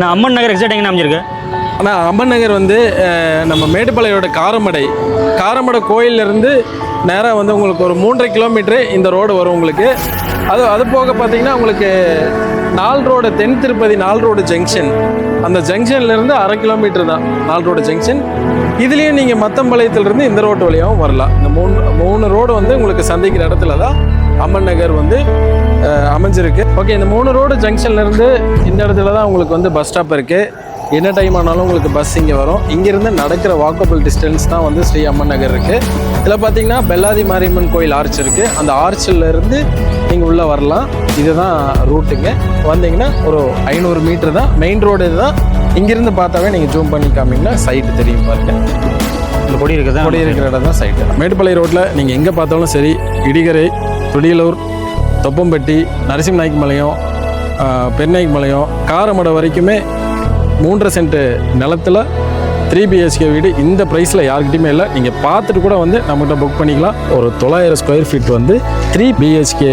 நான் அம்மன் நகர் எக்ஸாக்ட் எங்கே அமைஞ்சிருக்கு ஆனால் அம்மன் நகர் வந்து நம்ம மேட்டுப்பாளையோட காரமடை. காரமடை கோயிலிருந்து நேராக வந்து உங்களுக்கு ஒரு மூன்றரை கிலோமீட்ரு இந்த ரோடு வரும் உங்களுக்கு. அது அது போக பார்த்தீங்கன்னா உங்களுக்கு நால் ரோடு தென் திருப்பதி நால் ரோடு ஜங்ஷன் அந்த ஜங்ஷன்லேருந்து அரை கிலோமீட்டர் தான் நால் ரோடு ஜங்ஷன் இதுலேயும் நீங்கள் மத்தம்பாளையத்துலேருந்து இந்த ரோட்டு வழியாகவும் வரலாம். இந்த மூணு மூணு ரோடு வந்து உங்களுக்கு சந்திக்கிற இடத்துல தான் அம்மன் நகர் வந்து அமைஞ்சிருக்கு. ஓகே இந்த மூணு ரோடு ஜங்ஷன்லேருந்து இந்த இடத்துல தான் உங்களுக்கு வந்து பஸ் ஸ்டாப் இருக்குது என்ன டைம் ஆனாலும் உங்களுக்கு பஸ் இங்கே வரும். இங்கேருந்து நடக்கிற வாக்கபிள் டிஸ்டன்ஸ் தான் வந்து ஸ்ரீ அம்மன் நகர் இருக்குது இதில் பார்த்தீங்கன்னா பெல்லாதி மாரியம்மன் கோயில் ஆர்ச் இருக்குது அந்த ஆர்ச்சில் இருந்து நீங்கள் உள்ளே வரலாம். இதுதான் ரூட்டுங்க வந்தீங்கன்னா ஒரு ஐநூறு மீட்டர் தான். மெயின் ரோடு இதுதான். இங்கேருந்து பார்த்தாவே நீங்கள் ஜூம் பண்ணி காமிங்கன்னா சைட்டு தெரியும் பாருங்க. இந்த கொடி இருக்குது கொடி இருக்கிற இடம் தான் சைட்டு மேட்டுப்பாளைய ரோட்டில் நீங்கள் எங்கே பார்த்தாலும் சரி இடிகரை துடியலூர் தொப்பம்பட்டி நரசிம்மநாய்க்கு மலையம் பெருநாய்க்கு மலையம் காரமடை வரைக்குமே மூன்றரை சென்ட் நிலத்தில் த்ரீ பிஹெச்கே வீடு இந்த ப்ரைஸில் யார்கிட்டயுமே இல்லை. நீங்கள் பார்த்துட்டு கூட வந்து நம்மகிட்ட புக் பண்ணிக்கலாம். ஒரு தொள்ளாயிரம் ஸ்கொயர் ஃபீட் வந்து three B H K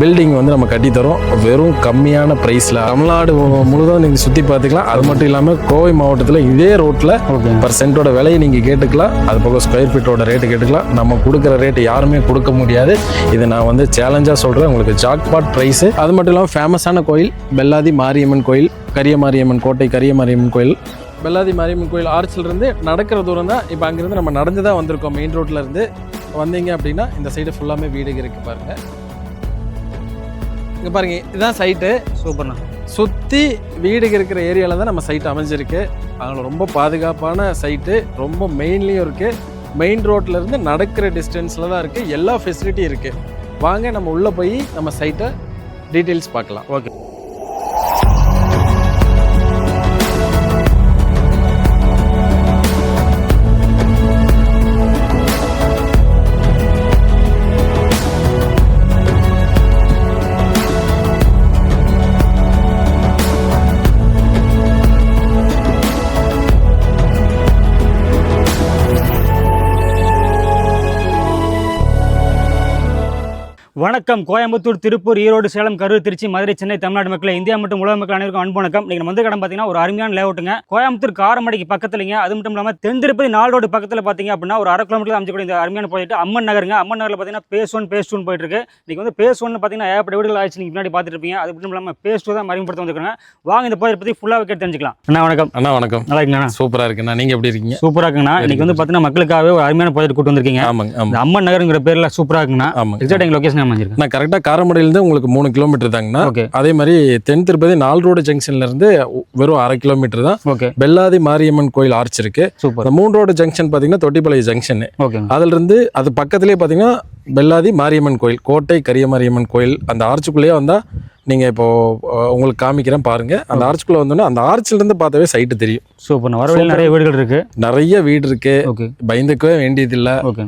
building வந்து நம்ம கட்டித்தரோம் வெறும் கம்மியான ப்ரைஸில் தமிழ்நாடு முழுவதும் நீங்கள் சுற்றி பார்த்துக்கலாம். அது மட்டும் இல்லாமல் கோவை மாவட்டத்தில் இதே ரோட்டில் பர் சென்ட்டோட விலையை நீங்கள் கேட்டுக்கலாம். அது போக ஸ்கொயர் ஃபீட்டோட ரேட்டு கேட்டுக்கலாம். நம்ம கொடுக்குற ரேட்டு யாருமே கொடுக்க முடியாது. இது நான் வந்து சேலஞ்சாக சொல்கிறேன் உங்களுக்கு ஜாக்பாட் ப்ரைஸு அது மட்டும் இல்லாமல் ஃபேமஸான கோயில் பெல்லாதி மாரியம்மன் கோயில் கரிய மாரியம்மன் கோட்டை கரிய மாரியம்மன் கோயில். பெல்லாதி மாரியம்மன் கோயில் ஆர்ச்சில் இருந்து நடக்கிற தூரம் தான் இப்போ அங்கேருந்து நம்ம நடந்து தான் வந்திருக்கோம் மெயின் ரோட்ல இருந்து வந்தீங்க அப்படின்னா இந்த சைடு ஃபுல்லாமே வீடு இருக்கு பாருங்க. இங்கே பாருங்க இதுதான் சைட்டு சூப்பர்ண்ணா. சுற்றி வீடு இருக்கிற ஏரியாவில் தான் நம்ம சைட் அமைஞ்சிருக்கு. அதனால் ரொம்ப பாதுகாப்பான சைட்டு ரொம்ப மெயின்லேயும் இருக்குது மெயின் ரோட்ல இருந்து நடக்கிற டிஸ்டன்ஸில் தான் இருக்குது எல்லா ஃபெசிலிட்டியும் இருக்குது வாங்க நம்ம உள்ளே போய் நம்ம சைட்டை டீட்டெயில்ஸ் பார்க்கலாம். ஓகே வணக்கம். கோயம்புத்தூர் திருப்பூர் ஈரோடு சேலம் கரூர் திருச்சி மதுரை சென்னை தமிழ்நாடு மக்களை இந்தியா மற்றும் உலக மக்கள் அனைவருக்கும் அன்பு வணக்கம். நீங்கள் வந்து கடன் பார்த்தீங்கன்னா ஒரு அருமையான லேஅவுட்டுங்க கோயம்புத்தூர் காரமடைக்கு பக்கத்துலங்க. அது மட்டும் இல்லாமல் தென் திருப்பதி நாள் ரோடு பக்கத்தில் பார்த்தீங்க அப்படின்னா ஒரு அரை கிலோமீட்டர் அமைச்சக்கூடிய இந்த அருமையான போயிட்டு அம்மன் நகருங்க. அம்மன் நகரில் பார்த்தீங்கன்னா பேஸ் ஒன் பேஸ் டூன்னு போயிட்டு இருக்கு. இன்னைக்கு வந்து பேஸ் ஒன் பார்த்தீங்கன்னா ஏகப்பட்ட வீடுகள் ஆயிடுச்சு. நீங்கள் முன்னாடி பார்த்துட்டு இருப்பீங்க. அது மட்டும் இல்லாமல் பேஸ் டூ தான் வந்துருக்காங்க. வாங்க இந்த போய் பற்றி ஃபுல்லாக கேட்டு தெரிஞ்சுக்கலாம். அண்ணா வணக்கம். அண்ணா வணக்கம். நல்லா இருக்கீங்களா சூப்பராக இருக்குண்ணா. நீங்கள் எப்படி இருக்கீங்க? சூப்பராக இருக்குங்கண்ணா. இன்னைக்கு வந்து பார்த்தீங்கன்னா மக்களுக்காகவே ஒரு அருமையான ப்ராஜெக்ட் கூட்டு வந்திருக்கீங்க. ஆமாங்க அம்மன் நகருங்கிற பேரில் சூப்பராக இருக்குங்கண்ணா. ஆமாங்க எக்ஸாக்ட் எங்கள் லொகேஷன் அமைஞ்சிருக்கு நான் கரெக்டாக காரமடையிலேருந்து உங்களுக்கு மூணு கிலோமீட்டர் தாங்கண்ணா. ஓகே. அதே மாதிரி தென் திருப்பதி நால் ரோடு ஜங்ஷன்லேருந்து வெறும் அரை கிலோமீட்டர் தான். ஓகே. பெல்லாதி மாரியம்மன் கோயில் ஆர்ச் இருக்கு. சூப்பர். மூணு ரோடு ஜங்ஷன் பார்த்தீங்கன்னா தொட்டிப்பாளைய ஜங்ஷன் ஓகேங்க அதுல இருந்து அது பக்கத்துலேயே பார்த்தீங்கன்னா பெல்லாதி மாரியம்மன் கோயில் கோட்டை கரிய மாரியம்மன் கோயில் அந்த ஆர்ச்சுக்குள்ளேயே வந்தால் நீங்கள் இப்போ அஹ், உங்களுக்கு காமிக்கிறேன் பாருங்க. அந்த ஆர்ச்சுக்குள்ளே வந்தோன்னா அந்த ஆர்ச்சில் இருந்து பார்த்தாவே சைட்டு தெரியும். சூப்பர். வர வழியில் நிறைய வீடுகள் இருக்கு. நிறைய வீடு இருக்கு. ஓகே. பயந்துக்கவே வேண்டியதில்லை. ஓகே.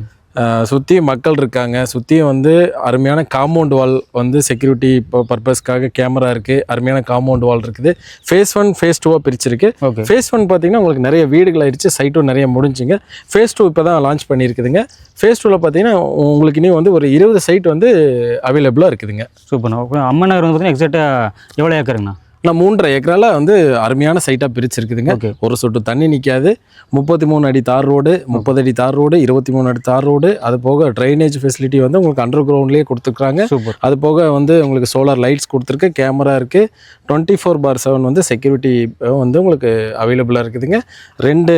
சுற்றி மக்கள் இருக்காங்க. சுற்றியும் வந்து அருமையான காம்பவுண்ட் வால் வந்து செக்யூரிட்டி இப்போ பர்பஸ்க்காக கேமரா இருக்குது அருமையான காம்பவுண்ட் வால் இருக்குது. ஃபேஸ் ஒன் ஃபேஸ் டூவாக பிரிச்சிருக்கு. ஃபேஸ் ஒன் பார்த்தீங்கன்னா உங்களுக்கு நிறைய வீடுகள் ஆயிடுச்சு. சைட்டும் நிறைய முடிஞ்சுங்க. ஃபேஸ் டூ இப்போ தான் லான்ச் பண்ணியிருக்குதுங்க ஃபேஸ் டூவில் பார்த்தீங்கன்னா உங்களுக்கு இனி வந்து ஒரு இருபது சைட் வந்து அவைலபிளாக இருக்குதுங்க. சூப்பர்ண்ணா ஓகே அம்மன் நகர் வந்து பார்த்தீங்கன்னா எக்ஸாக்டாக எவ்வளோ ஏக்கருங்கண்ணா நான் மூன்றரை ஏக்கரால வந்து அருமையான சைட்டாக பிரிச்சிருக்குதுங்க. ஒரு சொட்டு தண்ணி நிற்காது முப்பத்தி மூணு அடி தார் ரோடு முப்பது அடி தார் ரோடு இருபத்தி மூணு அடி தார் ரோடு. அது போக ட்ரைனேஜ் ஃபெசிலிட்டி வந்து உங்களுக்கு அண்டர் கிரவுண்ட்லேயே கொடுத்துருக்காங்க சூப்பர். அது போக வந்து உங்களுக்கு சோலார் லைட்ஸ் கொடுத்துருக்கு கேமரா இருக்குது டுவெண்ட்டி ஃபோர் பார் செவன் வந்து செக்யூரிட்டி வந்து உங்களுக்கு அவைலபிளாக இருக்குதுங்க. ரெண்டு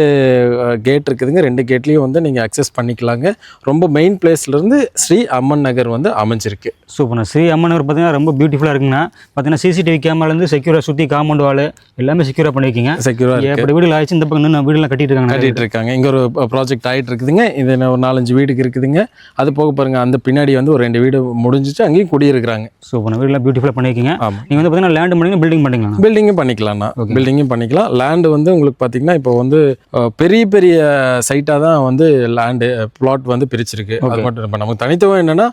கேட் இருக்குதுங்க. ரெண்டு கேட்லேயும் வந்து நீங்கள் அக்சஸ் பண்ணிக்கலாங்க. ரொம்ப மெயின் பிளேஸ்லேருந்து ஸ்ரீ அம்மன் நகர் வந்து அமைஞ்சிருக்கு. சூப்பர்ண்ணா. ஸ்ரீ அம்மன் நகர் பார்த்தீங்கன்னா ரொம்ப பியூட்டிஃபுல்லாக இருக்குங்கண்ணா. பார்த்தீங்கன்னா சிசிடிவி கேமராலேருந்து செக்யூராக சுற்றி காம்பவுண்ட் வால் எல்லாமே செக்யூராக பண்ணியிருக்கீங்க செக்யூராக ஏற்பட்ட வீடுகள் ஆயிடுச்சு இந்த பக்கம் இன்னும் வீடுலாம் கட்டிட்டு இருக்காங்க கட்டிட்டு இருக்காங்க. இங்கே ஒரு ப்ராஜெக்ட் ஆகிட்டு இருக்குதுங்க. இது ஒரு நாலஞ்சு வீடுக்கு இருக்குதுங்க. அது போக பாருங்க அந்த பின்னாடி வந்து ஒரு ரெண்டு வீடு முடிஞ்சிச்சு அங்கேயும் குடியிருக்கிறாங்க. சூப்பர்ண்ணா வீடுலாம் பியூட்டிஃபுல்லாக பண்ணியிருக்கீங்க நீங்கள் வந்து பார்த்தீங்கன்னா லேண்ட் பண்ணி பில்டிங் பண்ணிக்கலாம் பில்டிங்கும் பண்ணிக்கலாம்ண்ணா. பில்டிங்கும் பண்ணிக்கலாம். லேண்டு வந்து உங்களுக்கு பார்த்தீங்கன்னா இப்போ வந்து பெரிய பெரிய சைட்டாக தான் வந்து லேண்டு பிளாட் வந்து பிரிச்சிருக்கு. அது மட்டும் இப்போ நமக்கு தனித்துவம் என்னன்னா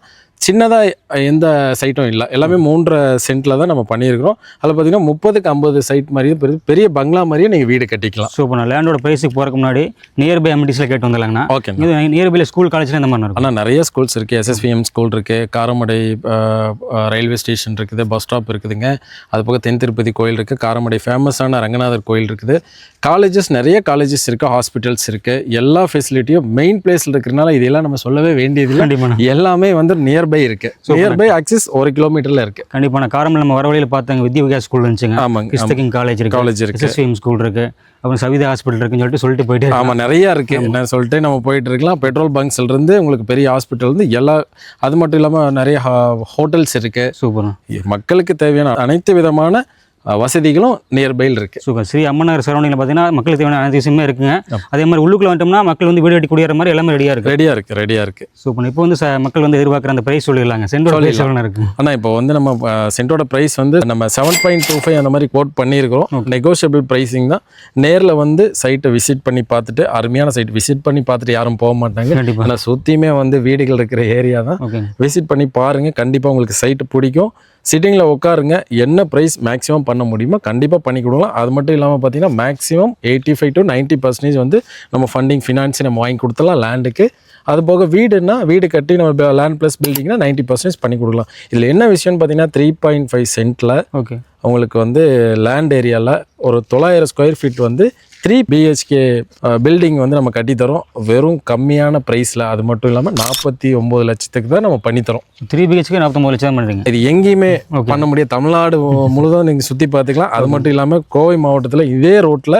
சின்னதாக எந்த சைட்டும் இல்லை. எல்லாமே மூன்றரை சென்ட்டில் தான் நம்ம பண்ணியிருக்கிறோம். அதில் பார்த்தீங்கன்னா முப்பதுக்கு ஐம்பது சைட் மாதிரியும் பெரிய பெரிய பங்களா மாதிரியும் நீங்கள் வீடு கட்டிக்கலாம். சூப்பர். லேண்டோட ப்ரைஸுக்கு போகிறதுக்கு முன்னாடி நியர்பை அமிட்டிஸில் கேட்டு வந்துடலாங்கண்ணா ஓகே நியர்பையில் ஸ்கூல் காலேஜில் இந்த மாதிரி ஆனால் நிறைய ஸ்கூல்ஸ் இருக்குது S S V M school இருக்குது காரமடை ரயில்வே ஸ்டேஷன் இருக்குது. பஸ் ஸ்டாப் இருக்குதுங்க. அது போக தென் திருப்பதி கோயில் இருக்குது காரமடை ஃபேமஸான ரங்கநாதர் கோயில் இருக்குது. காலேஜஸ் நிறைய காலேஜஸ் இருக்குது ஹாஸ்பிட்டல்ஸ் இருக்குது எல்லா ஃபெசிலிட்டியும் மெயின் பிளேஸில் இருக்கிறனால இதெல்லாம் நம்ம சொல்லவே வேண்டியதில்லை. எல்லாமே வந்து நியர்பை இருக்குது நியர்பை ஆக்சிஸ் ஒரு கிலோமீட்டரில் இருக்குது கண்டிப்பாக நான் காரமல் நம்ம வர வழியில் பார்த்தாங்க வித்யா விகாஸ் ஸ்கூல் இருந்துச்சுங்க. ஆமாங்க கிறிஸ்தகிங் காலேஜ் இருக்கு. காலேஜ் இருக்குது எஸ்எஸ்விஎம் ஸ்கூல் இருக்கு. அப்புறம் சவிதா ஹாஸ்பிட்டல் இருக்குன்னு சொல்லிட்டு சொல்லிட்டு போயிட்டே. ஆமாம் நிறையா இருக்குது நான் சொல்லிட்டு நம்ம போயிட்டு இருக்கலாம். பெட்ரோல் பங்க்ஸ்ல இருந்து உங்களுக்கு பெரிய ஹாஸ்பிட்டல் இருந்து எல்லா அது மட்டும் இல்லாமல் நிறைய ஹோட்டல்ஸ் இருக்குது சூப்பர் மக்களுக்கு தேவையான அனைத்து விதமான வசதிகளும் நியர்பையில் இருக்கு. சூப்பர். ஸ்ரீ அம்மனார் சரௌண்டிங்கில் பார்த்தீங்கன்னா மக்களுக்கு தேவையான அனைத்து விஷயமே இருக்குங்க. அதே மாதிரி உள்ளுக்குள்ள வந்துட்டோம்னா மக்கள் வந்து வீடு கட்டி குடியேற மாதிரி எல்லாமே ரெடியாக இருக்கு. ரெடியா இருக்கு ரெடியா இருக்கு. சூப்பர். இப்போ வந்து மக்கள் வந்து எதிர்பார்க்குற அந்த பிரைஸ் சொல்லிடலாங்க. சென்டோட பிரைஸ் எவ்வளோ இருக்கு? ஆனா இப்போ வந்து நம்ம அஹ், சென்ட்டோட பிரைஸ் வந்து நம்ம செவன் பாயிண்ட் டூ ஃபைவ் அந்த மாதிரி கோட் பண்ணியிருக்கிறோம். நெகோஷியபிள் ப்ரைஸிங் தான். நேரில் வந்து சைட்டை விசிட் பண்ணி பார்த்துட்டு அருமையான சைட் விசிட் பண்ணி பார்த்துட்டு யாரும் போக மாட்டாங்க. ஆனால் சுற்றியுமே வந்து வீடுகள் இருக்கிற ஏரியா தான். விசிட் பண்ணி பாருங்க. கண்டிப்பாக உங்களுக்கு சைட்டு பிடிக்கும். சிட்டிங்கில் உட்காருங்க. என்ன ப்ரைஸ் மேக்ஸிமம் பண்ண முடியுமோ கண்டிப்பாக பண்ணி கொடுக்கலாம். அது மட்டும் இல்லாமல் பார்த்தீங்கன்னா maximum eighty five to ninety percentage வந்து நம்ம ஃபண்டிங் ஃபினான்ஸ் நம்ம வாங்கி கொடுத்துலாம் லேண்டுக்கு அது போக வீடுன்னா வீடு கட்டி நம்ம லேண்ட் ப்ளஸ் பில்டிங்னா நைன்ட்டி பர்சன்டேஜ் பண்ணி கொடுக்கலாம். இதில் என்ன விஷயம்னு பார்த்தீங்கன்னா த்ரீ பாயிண்ட் ஃபைவ் சென்ட்டில் ஓகே உங்களுக்கு வந்து லேண்ட் ஏரியாவில் ஒரு தொள்ளாயிரம் ஸ்கொயர் ஃபீட் வந்து three B H K building வந்து நம்ம கட்டித்தரோம். வெறும் கம்மியான ப்ரைஸில் அது மட்டும் இல்லாமல் நாற்பத்தி ஒம்பது லட்சத்துக்கு தான் நம்ம பண்ணித்தரோம். த்ரீ பிஹெச்க்கு நாற்பத்தொம்பது லட்சம் பண்ணுறீங்க இது எங்கேயுமே பண்ண முடியாது. தமிழ்நாடு முழுதும் நீங்கள் சுற்றி பார்த்துக்கலாம். அது மட்டும் இல்லாமல் கோவை மாவட்டத்தில் இதே ரோட்டில்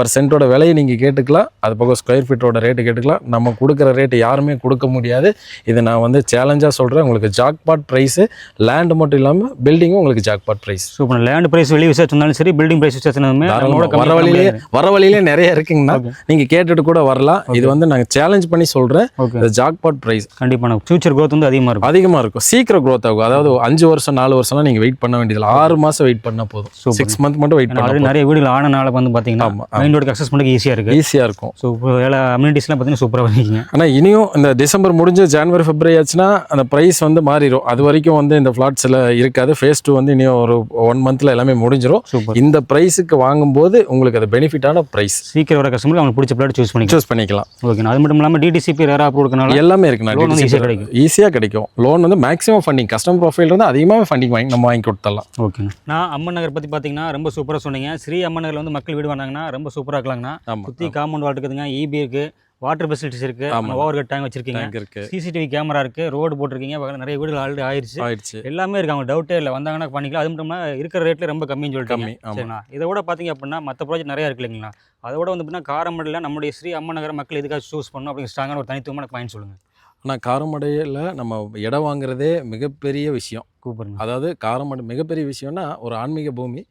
பர் சென்ட்டோட விலையை நீங்கள் கேட்டுக்கலாம். அது போக ஸ்கொயர் ஃபீட்டோட ரேட்டு கேட்டுக்கலாம். நம்ம கொடுக்குற ரேட்டு யாருமே கொடுக்க முடியாது. இது நான் வந்து சேலஞ்சாக சொல்கிறேன் உங்களுக்கு ஜாக்பாட் ப்ரைஸு லேண்டு மட்டும் இல்லாமல் பில்டிங்கும் உங்களுக்கு jackpot price super land price வெளியே விசாரிச்சு வந்தாலும் சரி பில்டிங் பிரைஸ் விசாரிச்சு வந்தாலுமே நம்மளோட வர வழியிலே வர வழியிலே நிறைய இருக்குங்கண்ணா. நீங்கள் கேட்டுட்டு கூட வரலாம். இது வந்து நாங்கள் சேலஞ்ச் பண்ணி சொல்கிறேன் ஓகே ஜாக்பாட் ப்ரைஸ் கண்டிப்பாக ஃபியூச்சர் growth வந்து அதிகமாக இருக்கும். அதிகமாக இருக்கும். சீக்கிரம் க்ரோத் ஆகும். அதாவது அஞ்சு வருஷம் நாலு வருஷம்லாம் நீங்கள் வெயிட் பண்ண வேண்டியதில்லை. ஆறு மாதம் வெயிட் பண்ணால் போதும். சிக்ஸ் மந்த் மட்டும் வெயிட் பண்ணால் நிறைய வீடுகள் ஆனனால வந்து பார்த்தீங்கன்னா மெயின் ரோடுக்கு அக்சஸ் பண்ணி ஈஸியாக இருக்குது ஈஸியாக இருக்கும். ஸோ எல்லா அம்யூனிட்டிஸ்லாம் பார்த்தீங்கன்னா சூப்பராக பண்ணிக்கிங்க. ஆனால் இனியும் இந்த டிசம்பர் முடிஞ்சு ஜனவரி பிப்ரவரி ஆச்சுன்னா அந்த ப்ரைஸ் வந்து மாறிடும் அது வரைக்கும் வந்து இந்த ஃப்ளாட்ஸில் இருக்காது. ஃபேஸ் டூ வந்து இனியும் ஒரு ஒன் மந்த்தில் எல்லாமே முடிஞ்சிடும் இந்த ப்ரைஸுக்கு வாங்கும்போது உங்களுக்கு அது பெனிஃபிட்டான ப்ரைஸ் சீக்கிரம் வர கஸ்டமருக்கு அவங்களுக்கு பிடிச்ச பிளாட் சூஸ் பண்ணிக்கலாம். சூஸ் பண்ணிக்கலாம். ஓகே அது மட்டும் இல்லாமல் டிடிசிபி ரேராக அப்ரூவ் இருக்கனால எல்லாமே இருக்குண்ணா. easy ஆ கிடைக்கும். ஈஸியாக கிடைக்கும். லோன் வந்து மேக்ஸிமம் ஃபண்டிங் கஸ்டமர் ப்ரொஃபைல் இருந்து அதிகமாக ஃபண்டிங் வாங்கி நம்ம வாங்கி கொடுத்துடலாம். ஓகேங்க நான் அம்மன் நகர் பற்றி பார்த்தீங்கன்னா ரொம்ப சூப்பராக சொன்னீங்க. ஸ்ரீ அம்மன் நகரில் வந்து மக்கள் வீடு வந்தாங்கன்னா ரொம்ப சூப்பராக இருக்கலாங்கண்ணா. சுற்றி காம்பவுண்ட் வால் இருக்குதுங்க இபி இருக்குது வாட்டர் ஃபெசிலிட்டிஸ் இருக்குது ஆமா. ஓவர் ஹெட் டேங்க் வச்சிருக்கீங்க. இருக்கு. சிசிடிவி கேமரா இருக்குது ரோடு போட்டிருக்கீங்க. நிறைய வீடுகள் ஆல்ரெடி ஆயிடுச்சு ஆயிடுச்சு எல்லாமே இருக்கு. அவங்க டவுட்டே இல்லை. வந்தாங்கன்னா பண்ணிக்கலாம். அது மட்டும் இருக்கிற ரேட்டில் ரொம்ப கம்மின்னு ஆமாம் சரிண்ணா இதை விட பார்த்தீங்க அப்படின்னா மற்ற ப்ராஜெக்ட் நிறையா இருக்கு இல்லைங்களா? அதோட வந்து பார்த்தீங்கன்னா காரமடையில் நம்முடைய ஸ்ரீ அம்மன் நகர மக்கள் எதுக்காக சூஸ் பண்ணணும் அப்படிங்கிற ஸ்ட்ராங்கான ஒரு தனித்துவமான பாயிண்ட் சொல்லுங்கள் ஆனால் காரமடையில் நம்ம இடம் வாங்குறதே மிகப்பெரிய விஷயம். கூப்பிடுங்க. அதாவது காரமடை மிகப்பெரிய விஷயம்னா ஒரு ஆன்மீக பூமி.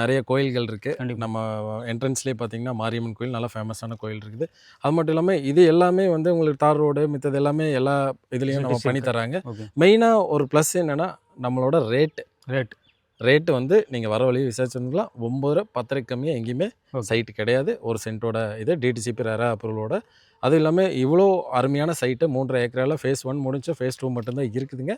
நிறைய கோயில்கள் இருக்குது. நம்ம என்ட்ரன்ஸ்லேயே பார்த்தீங்கன்னா மாரியம்மன் கோயில் நல்லா ஃபேமஸான கோயில் இருக்குது. அது மட்டும் இல்லாமல் இது எல்லாமே வந்து உங்களுக்கு தார் ரோடு மித்தது எல்லாமே எல்லா இதுலேயும் நம்ம பண்ணி. தராங்க மெயினாக ஒரு ப்ளஸ் என்னென்னா நம்மளோட ரேட் ரேட் ரேட்டு வந்து நீங்கள் வர வழி விசாரிச்சிருந்தீங்களா? ஒம்பது ரூபா பத்தரை கம்மியாக எங்கேயுமே. சைட்டு கிடையாது. ஒரு சென்ட்டோட இது டிடிசிபி ரேரா அப்ரூவலோட அதுவும் இல்லாமல் இவ்வளோ அருமையான சைட்டு மூன்றரை ஏக்கரால ஃபேஸ் ஒன் முடிஞ்சு ஃபேஸ் டூ மட்டும்தான் இருக்குதுங்க.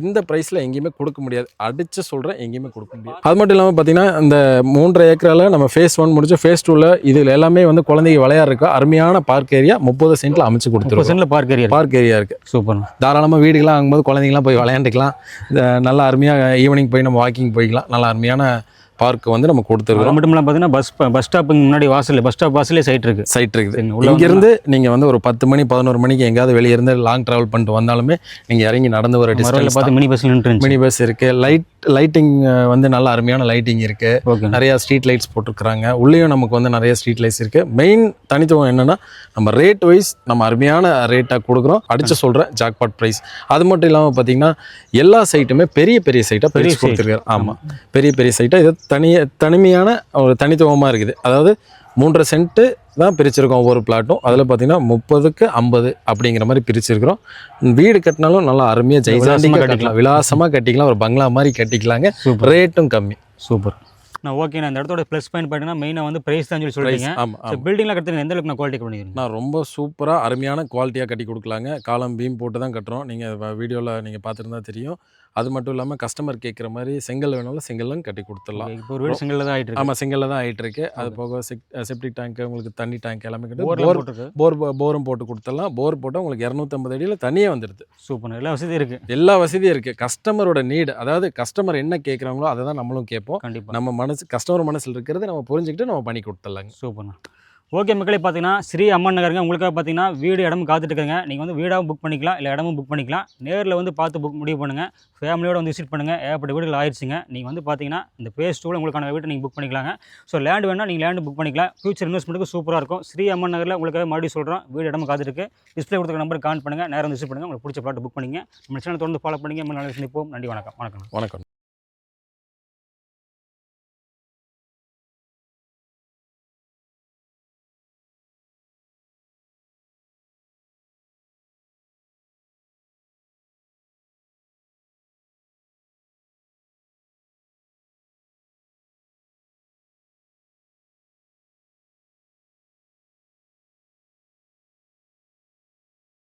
இந்த ப்ரைஸில் எங்கேயுமே கொடுக்க முடியாது. அடித்து சொல்கிறேன் எங்கேயுமே கொடுக்க முடியாது. அது மட்டும் இல்லாமல் பார்த்தீங்கன்னா இந்த மூன்றரை ஏக்கரால நம்ம ஃபேஸ் ஒன் முடிஞ்சு ஃபேஸ் டூவில் இதில் எல்லாமே வந்து குழந்தைங்க விளையாடுறதுக்கு அருமையான பார்க் ஏரியா முப்பது சென்ட்டில் அமைச்சு கொடுத்துருவோம் சென்டில் பார்க் ஏரியா பார்க் ஏரியா இருக்குது சூப்பர் தாராளமாக வீடுகளாம் வாங்கும்போது குழந்தைங்களாம் போய் விளையாண்டுக்கலாம். நல்லா அருமையாக ஈவினிங் போய் நம்ம வாக்கிங் போய்க்கலாம். நல்லா அருமையான பார்க் வந்து நம்ம அது கொடுத்துருக்கோம் மட்டும் இல்லாமல் பார்த்தீங்கன்னா பஸ் பஸ் ஸ்டாப்புக்கு முன்னாடி வாசல் பஸ் ஸ்டாப் வாசலே சைட் இருக்குது. சைட் இருக்குது இங்கேருந்து நீங்கள் வந்து ஒரு பத்து மணி பதினோரு மணிக்கு எங்கேயாவது வெளியே இருந்து லாங் ட்ராவல் பண்ணிட்டு வந்தாலுமே நீங்கள் இறங்கி நடந்து வர டிஸ்டன்ஸ் பார்த்து மினி பஸ் நின்று மினி பஸ் இருக்குது லைட் லைட்டிங் வந்து நல்ல அருமையான லைட்டிங் இருக்குது நிறைய ஸ்ட்ரீட் லைட்ஸ் போட்டிருக்கிறாங்க. உள்ளேயும் நமக்கு வந்து நிறைய ஸ்ட்ரீட் லைட்ஸ் இருக்குது மெயின் தனித்துவம் என்னென்னா நம்ம ரேட் வைஸ் நம்ம அருமையான ரேட்டாக கொடுக்குறோம். அடிச்சு சொல்கிறேன் ஜாக்பாட் ப்ரைஸ் அது மட்டும் இல்லாமல் பார்த்தீங்கன்னா எல்லா சைட்டுமே பெரிய பெரிய சைட்டாக பெரிய பிரித்து. கொடுத்துருக்காரு. ஆமாம் பெரிய பெரிய சைட்டாக இது தனிய தனிமையான ஒரு தனித்துவமாக இருக்குது. அதாவது மூன்றரை சென்ட்டு தான் பிரிச்சிருக்கோம் ஒவ்வொரு பிளாட்டும் அதில் பார்த்தீங்கன்னா முப்பதுக்கு ஐம்பது அப்படிங்கிற மாதிரி பிரிச்சிருக்கிறோம். வீடு கட்டினாலும் நல்லா அருமையாக விலாசமா ஜெய்சாண்டிக்காக கட்டிக்கலாம். விலாசமாக கட்டிக்கலாம். ஒரு பங்களா மாதிரி கட்டிக்கலாங்க. ரேட்டும் கம்மி. சூப்பர். நான் ஓகே நான் இந்த இடத்தோட ப்ளஸ் பாயிண்ட் பார்த்தீங்கன்னா மெயினாக வந்து ப்ரைஸ் தான் சொல்லி சொல்லிட்டீங்க ஆமாம் பில்டிங்லாம் கட்டுறது எந்த அளவுக்கு நான் குவாலிட்டி பண்ணிக்கிறேன் நான் ரொம்ப சூப்பராக அருமையான குவாலிட்டியாக கட்டி கொடுக்கலாங்க. காலம் பீம் போட்டு தான் கட்டுறோம். நீங்கள் வீடியோவில் நீங்கள் பார்த்துருந்தா தெரியும். அது மட்டும் இல்லாமல் கஸ்டமர் கேட்குற மாதிரி செங்கல் வேணாலும் செங்கலும் கட்டி கொடுத்துடலாம். இப்போ ஒரு வீடு சிங்கிள் தான் இருக்கு ஆமாம் செங்கல்ல தான் ஆயிட்டு இருக்கு அது போக செப்டிக் டேங்க் உங்களுக்கு தண்ணி டேங்க் எல்லாமே கட்டி போர் போரும் போட்டு கொடுத்துடலாம். போர் போட்டால் உங்களுக்கு இரநூத்தம்பது அடியில் தண்ணியே வந்துடுது சூப்பர் எல்லா வசதியும் இருக்கு. எல்லா வசதியும் இருக்குது கஸ்டமரோட நீடு அதாவது கஸ்டமர் என்ன கேட்குறாங்களோ அதை தான் நம்மளும் கேட்போம். கண்டிப்பாக நம்ம மனசு கஸ்டமர் மனசில் இருக்கிறது நம்ம புரிஞ்சுக்கிட்டு நம்ம பண்ணி கொடுத்துடலாங்க. சூப்பர்ண்ணா ஓகே மக்களே பார்த்தீங்கன்னா ஸ்ரீ அம்மன் நகருங்க. உங்களுக்காக பார்த்தீங்கன்னா வீடு இடமும் காத்துட்டுருக்குங்க நீங்கள் வந்து வீடாகவும் புக் பண்ணிக்கலாம் இல்லை இடமும் புக் பண்ணிக்கலாம். நேரில் வந்து பார்த்து புக் முடிவு பண்ணுங்கள் ஃபேமிலியோடு வந்து விசிட் பண்ணுங்கள் ஏகப்பட்ட வீடுகள் ஆயிடுச்சுங்க நீங்கள் வந்து பார்த்தீங்கன்னா இந்த பேஸ் டூவில் உங்களுக்கான வீட்டை நீங்கள் புக் பண்ணிக்கலாங்க. ஸோ லேண்ட் வேணால் நீங்கள் லேண்டு புக் பண்ணிக்கலாம். ஃபியூச்சர் இன்வெஸ்ட்மெண்ட்டுக்கு சூப்பராக இருக்கும். ஸ்ரீ அம்மன் நகரில் உங்களுக்காக மறுபடியும் சொல்கிறோம் வீடு இடமும் காத்துருக்கு டிஸ்பிளே கொடுத்துருக்க நம்பர் கான் பண்ணுங்கள் நேரம் விசிட் பண்ணுங்கள் உங்களுக்கு பிடிச்ச ப்ளாட் புக் பண்ணிங்க நம்ம சேனல் தொடர்ந்து ஃபாலோ பண்ணிங்க. நம்ம நாளைக்கு சந்திப்போம். நன்றி வணக்கம். வணக்கம். வணக்கம்.